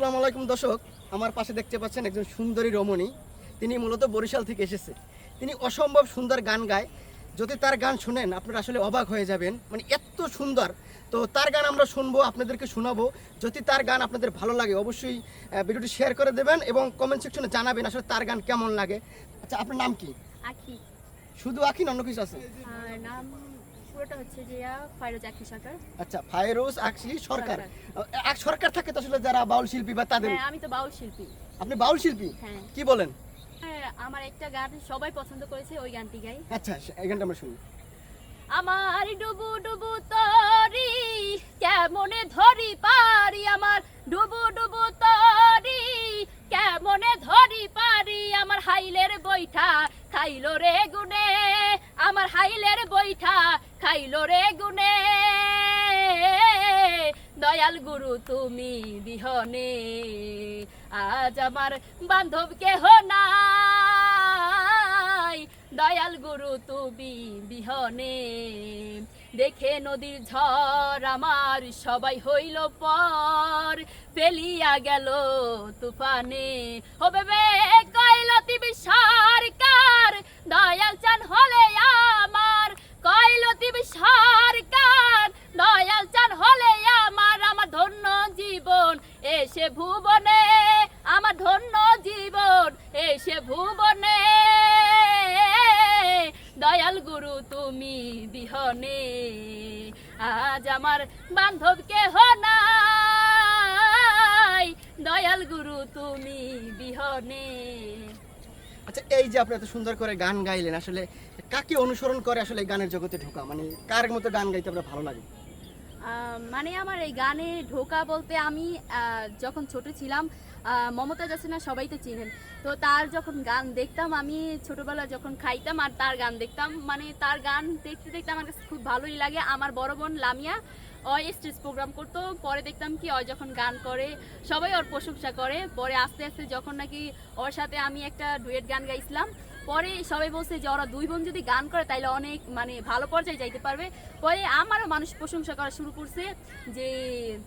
আসসালামু আলাইকুম দর্শক আমার পাশে দেখতে পাচ্ছেন একজন সুন্দরী রমণী। তিনি মূলত বরিশাল থেকে এসেছে। তিনি অসম্ভব সুন্দর গান গায়। যদি তার গান শুনেন আপনারা আসলে অবাক হয়ে যাবেন। মানে এত সুন্দর। তো তার গান আমরা শুনব আপনাদেরকে শোনাবো। যদি তার গান আপনাদের ভালো লাগে অবশ্যই ভিডিওটি শেয়ার করে দেবেন এবং কমেন্ট সেকশনে জানাবেন আসলে তার গান কেমন লাগে। আচ্ছা আপনার নাম কি? আখি। শুধু আখি অন্য কিছু আছে? নাম পুরোটা হচ্ছে যে ফাইরোজ আখি সরকার। আচ্ছা ফাইরোজ আখি সরকার। সরকার। সরকার থাকে তো আসলে যারা বাউল শিল্পী বা তাদের? হ্যাঁ আমি তো বাউল শিল্পী। আপনি বাউল শিল্পী? হ্যাঁ। কি বলেন? আমার একটা গান সবাই পছন্দ করেছে ওই গানটি গাই। আচ্ছা এই গানটা আমরা শুনি। আমার ডুবু ডুবু তরি কেমনে ধরি পারি আমার? ডুবু ডুবু তরি কেমনে ধরি পারি আমার হাইলের বৈঠা? খাইলো রে গুনে খাইলো রে গুনে দয়াল গুরু, তুমি বিহনে। আজ আমার বান্ধব কেহ নাই। দয়াল গুরু, তুমি বিহনে। দেখে নদীর ঝড় আমার সবাই হইল পর। ফেলিয়া গেল তুফানে। ও বেবে কইলতি সরকার দয়াল চান হলে এসে ভুবনে আমার ধন্য জীবন, এসে ভুবনে। দয়াল গুরু, তুমি বিহনে। আজ আমার বান্ধব কেহ নাই। দয়াল গুরু, তুমি বিহনে। আচ্ছা এই যে আপনি এত সুন্দর করে গান গাইলেন, আসলে কাকে অনুসরণ করে আসলে গানের জগতে ঢোকা? মানে কার মতো গান গাইতে আপনার ভালো লাগে? মানে আমার এই গানে ঢোকা বলতে আমি যখন ছোট ছিলাম মমতা জাসিনা সবাই তো চিনেন। তো তার যখন গান দেখতাম, আমি ছোটবেলা যখন খাইতাম আর তার গান দেখতাম মানে তার গান দেখতে দেখতে আমার কাছে খুব ভালোই লাগে। আমার বড় বোন লামিয়া ওই স্টেজ প্রোগ্রাম করতো, পরে দেখতাম কি ওই যখন গান করে, সবাই ওর প্রশংসা করে। পরে আস্তে আস্তে যখন নাকি ওর সাথে আমি একটা ডুয়েট গান গাইছিলাম পরে সবাই বলছে যে ওরা দুই বোন যদি গান করে তাহলে অনেক মানে ভালো পর্যায়ে যাইতে পারবে। পরে আমারও মানুষ প্রশংসা করা শুরু করছে যে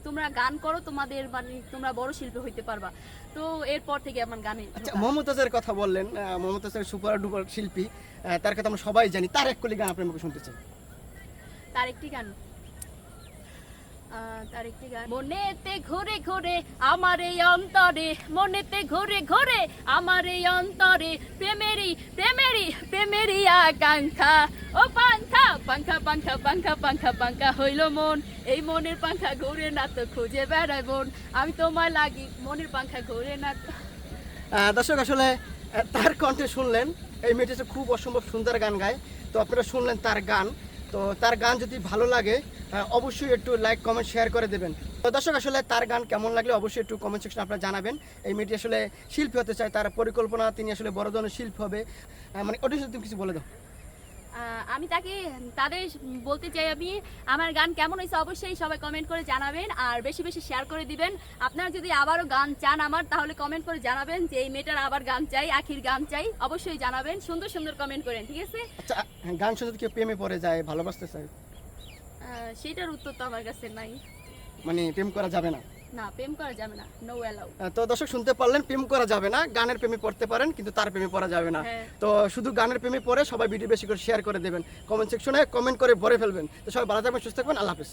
তোমরা গান করো তোমাদের মানে তোমরা বড় শিল্পী হইতে পারবা। তো এরপর থেকে আমার গানে আচ্ছা মমতাজের কথা বললেন মমতাজের সুপার ডুপার শিল্পী তার কথা আমরা সবাই জানি। তার এক কলি গান আপনার মুখে শুনতে চাই। তার একটি গান। তার একটি গান। মনেতে ঘুরে ঘুরে আমার এই অন্তরে মনেতে ঘুরে ঘুরে আমার এই অন্তরে প্রেমেরই প্রেমেরই প্রেমেরই আকাঙ্ক্ষা। ও পাঙ্খা পাঙ্খা পাঙ্খা পাঙ্খা পাঙ্খা পাঙ্খা হইল মন। এই মনের পাঙ্খা ঘুরে না তো খুঁজে বেড়ায় মন। আমি তোমার লাগি মনের পাঙ্খা ঘুরে না তো। দর্শক আসলে তার কণ্ঠে শুনলেন। এই মেয়েটি খুব অসম্ভব সুন্দর গান গায়। তো আপনারা শুনলেন তার গান। তো তার গান যদি ভালো লাগে অবশ্যই একটু লাইক কমেন্ট শেয়ার করে দেবেন। তো দর্শক, আসলে তার গান কেমন লাগলে অবশ্যই একটু কমেন্ট সেকশনে আপনারা জানাবেন। এই মেয়েটি আসলে শিল্পী হতে চায়, তার পরিকল্পনা, তিনি আসলে বড় ধরনের শিল্পী হবে। মানে ওটা তুমি কিছু বলে দাও। আমি তাকে তাদের বলতে চাই আমি আমার গান কেমন হয়েছে অবশ্যই সবাই কমেন্ট করে জানাবেন আর বেশি বেশি শেয়ার করে দিবেন। আপনারা যদি আবারও গান চান আমার তাহলে কমেন্ট করে জানাবেন যে এই মেয়েটার আবার গান চাই আখির গান চাই অবশ্যই জানাবেন সুন্দর সুন্দর কমেন্ট করেন ঠিক আছে? আচ্ছা হ্যাঁ, গান শুনতে কেউ প্রেমে পড়ে যায় ভালোবাসতে চায়। সেটার উত্তর তো আমার কাছে নাই। মানে প্রেম করা যাবে না। না প্রেম করা যাবে না নো অ্যালাউ তো দর্শক শুনতে পারলেন প্রেম করা যাবে না গানের প্রেমে পড়তে পারেন কিন্তু তার প্রেমে পড়া যাবে না। হ্যাঁ। তো শুধু গানের প্রেমে পড়ে সবাই ভিডিও বেশি করে শেয়ার করে দেবেন। কমেন্ট সেকশনে কমেন্ট করে ভরে ফেলবেন। তো সবাই ভালো থাকবেন সুস্থ থাকবেন আল্লাহ হাফিজ।